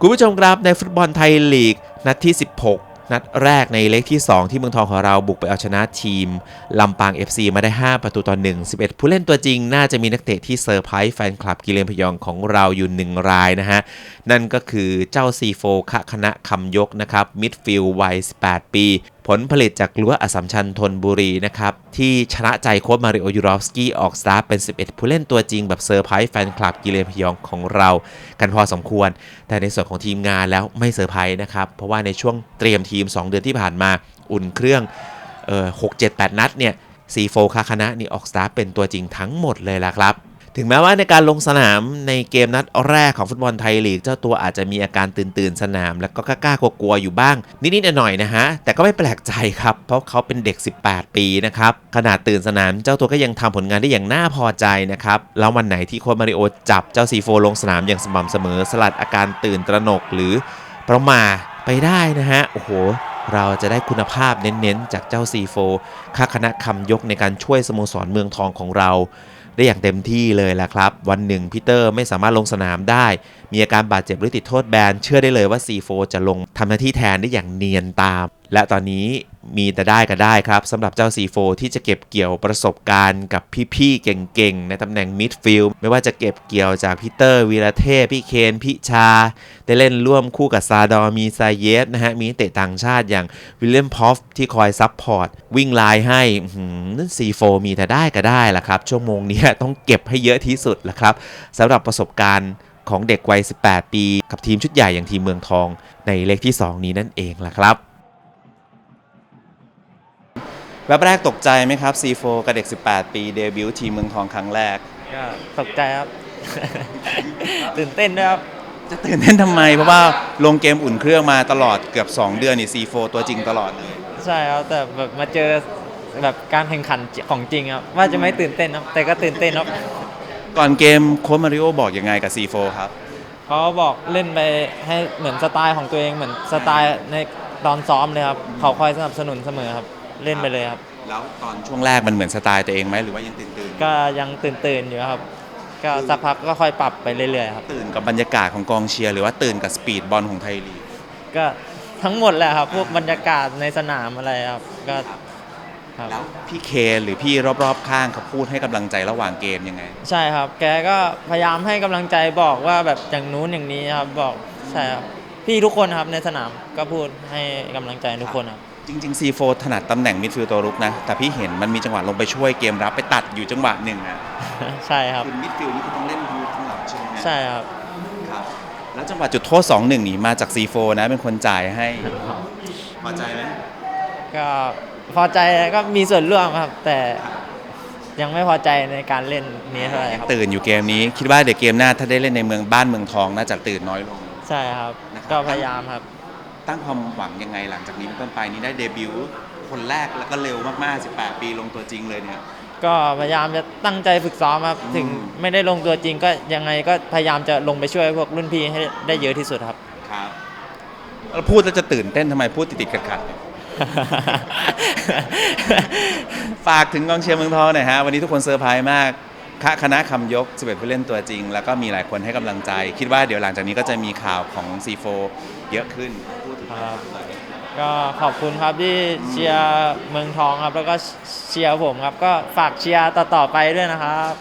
คุณผู้ชมครับในฟุตบอลไทยลีก นัดที่ 16 นัดแรกในเล็กที่ 2 ที่เมืองทองของเราบุกไปเอาชนะทีม ลำปาง FC มาได้ 5 ประตูต่อ 1 11 ผู้เล่นตัวจริง น่าจะมีนักเตะที่เซอร์ไพรส์แฟนคลับกิเลนพยองของเราอยู่หนึ่งรายนะฮะ นั่นก็คือเจ้าซีโฟคะคณะคำยกนะครับมิดฟิลด์วัย 18 ปี ผลผลิตจากรั้วอสัมชัญธนบุรีนะครับ ที่ชนะใจโค้ชมาริโอยูรอฟสกี้ออกสตาร์เป็น 11 ผู้เล่นตัวจริงแบบเซอร์ไพรส์แฟนคลับกิเลนพยองของเรากันพอสมควร แต่ในส่วนของทีมงานแล้วไม่เซอร์ไพรส์นะครับ เพราะว่าในช่วงเตรียมทีม 2 เดือนที่ผ่านมาอุ่นเครื่องเอ่อ6 7 8นัดเนี่ยซีโฟคาคณะนี่ออกสตาร์เป็นตัวจริงทั้งหมดเลยล่ะครับ ถึงแม้ว่าในการลงสนามในเกมนัดแรกของฟุตบอลไทยลีก เจ้าตัวอาจจะมีอาการตื่นตื่นๆสนาม แล้วก็กล้าๆกลัวๆอยู่บ้าง นิดๆหน่อยๆนะฮะ แต่ก็ไม่แปลกใจครับ เพราะเขาเป็นเด็ก 18 ปีนะครับ ขนาดตื่นสนาม เจ้าตัวก็ยังทำผลงานได้อย่างน่าพอใจนะครับ แล้ววันไหนที่โค้ชมาริโอจับเจ้าซีโฟลงสนามอย่างสม่ำเสมอ สลัดอาการตื่นตระหนกหรือประมาไปได้นะฮะ โอ้โหเราจะได้คุณภาพเน้นๆ จากเจ้าซีโฟค่าคณะคำยกในการช่วยสโมสรเมืองทองของเรา ได้อย่างเต็มที่เลยแหละครับ วันหนึ่งพีเตอร์ไม่สามารถลงสนามได้ มีอาการบาดเจ็บหรือติดโทษแบน เชื่อได้เลยว่า C4 จะลงทำหน้าที่แทนได้อย่างเนียนตาม และตอนนี้มีแต่ได้ก็ได้ครับสำหรับเจ้า C4 ที่จะเก็บเกี่ยวประสบการณ์กับพี่ๆ เก่งๆ ในตำแหน่งมิดฟิลด์ไม่ว่าจะเก็บเกี่ยวจากพีเตอร์วีระเทพ พี่เคนพิชา ได้เล่นร่วมคู่กับซาดอมีซาเยฟนะฮะ มีเตะต่างชาติอย่างวิลเลียมพอฟที่คอยซับพอร์ต วิ่งไลน์ให้นั่นซีโฟมีแต่ได้ก็ได้ละครับ ชั่วโมงนี้ต้องเก็บให้เยอะที่สุดละครับสำหรับประสบการณ์ของเด็กวัย 18 ปี กับทีมชุดใหญ่อย่างทีมเมืองทอง ในเลขที่ 2 นี้นั่นเองล่ะครับ แวบแรกตกใจไหมครับ C4 กับเด็ก 18 ปีเดบิวต์ทีมเมืองทองครั้งแรก ก็ตกใจครับ ตื่นเต้นด้วยครับ จะตื่นเต้นทำไม เพราะว่าลงเกมอุ่นเครื่องมาตลอดเกือบ 2 เดือนนี่ C4 ตัวจริงตลอดเลยใช่ครับ แต่แบบมาเจอแบบการแข่งขันของจริงครับ ว่าจะไม่ตื่นเต้นครับ แต่ก็ตื่นเต้นครับ ก่อนเกมโค้ชมาริโอบอกยังไงกับ C4 ครับ เขาบอกเล่นไปให้เหมือนสไตล์ของตัวเองเหมือนสไตล์ในตอนซ้อมเลยครับ เขาคอยสนับสนุนเสมอครับ เล่นไปเลยครับ แล้วตอนช่วงแรกมันเหมือนสไตล์ตัวเองไหมหรือว่ายังตื่นตื่นก็ยังตื่นตื่นๆอยู่ครับ ก็สักพักก็ค่อยปรับไปเรื่อยๆครับ ตื่นกับบรรยากาศของกองเชียร์หรือว่าตื่นกับสปีดบอลของไทยลีกก็ทั้งหมดแหละครับ พวกบรรยากาศในสนามอะไรครับ ก็ครับ แล้วพี่เคนหรือพี่รอบๆข้างเขาพูดให้กำลังใจระหว่างเกมยังไง ใช่ครับ แกก็พยายามให้กำลังใจบอกว่าแบบอย่างนู้นอย่างนี้ครับ บอกใช่ครับ พี่ทุกคนครับในสนามก็พูดให้กำลังใจทุกคนครับ จริงๆ C4 ถนัดตำแหน่งมิดฟิลด์ตัวรุกนะ แต่พี่เห็นมันมีจังหวะลงไปช่วยเกมรับไปตัดอยู่จังหวะหนึ่งอะใช่ครับคือมิดฟิลด์นี่คือต้องเล่นยูทั้งหลังใช่ไหมใช่ครับครับ แล้วจังหวะจุดโทษ 2-1 นี่มาจาก C4 นะเป็นคนจ่ายให้พอใจไหมก็พอใจก็มีส่วนร่วมครับ แต่ยังไม่พอใจในการเล่นนี้เท่าไหร่ครับตื่นอยู่เกมนี้คิดว่าเดี๋ยวเกมหน้าถ้าได้เล่นในเมืองบ้านเมืองทองน่าจะตื่นน้อยลงใช่ครับนะครับก็พยายามครับ ตั้งความหวังยังไงหลังจากนี้เป็นต้นไปนี้ได้เดบิวต์คนแรกแล้วก็เร็วมากๆ 18 ปีลงตัวจริงเลยเนี่ย ก็พยายามจะตั้งใจฝึกซ้อมครับ ถึงอืมไม่ได้ลงตัวจริงก็ยังไงก็พยายามจะลงไปช่วยพวกรุ่นพี่ให้ได้เยอะที่สุดครับ ครับแล้วพูดแล้วจะตื่นเต้นทำไมพูดติดๆขัดๆเนี่ยฝากถึงกองเชียร์เมืองทองหน่อยฮะ วันนี้ทุกคนเซอร์ไพรส์มาก คคณะคำยก 11 ผู้เล่นตัวจริง แล้วก็มีหลายคนให้กำลังใจ คิดว่าเดี๋ยวหลังจากนี้ก็จะมีข่าวของ C4 เยอะขึ้นพูดถึงครับ ก็ขอบคุณครับที่เชียร์เมืองทองครับ แล้วก็เชียร์ผมครับ ก็ฝากเชียร์ต่อๆไปด้วยนะครับ